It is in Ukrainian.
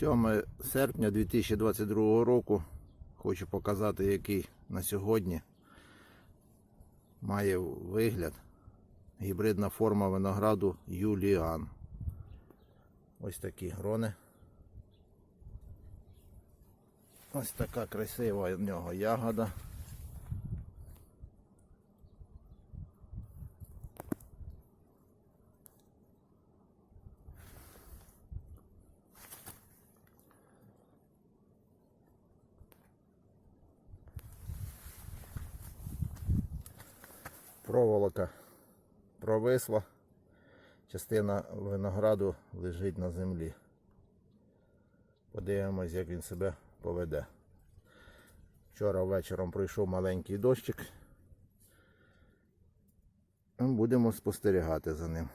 7 серпня 2022 року. Хочу показати, який на сьогодні має вигляд гібридна форма винограду Юліан. Ось такі грони. Ось така красива в нього ягода. Проволока провисла. Частина винограду лежить на землі. Подивимось, як він себе поведе. Вчора вечором пройшов маленький дощик. Будемо спостерігати за ним.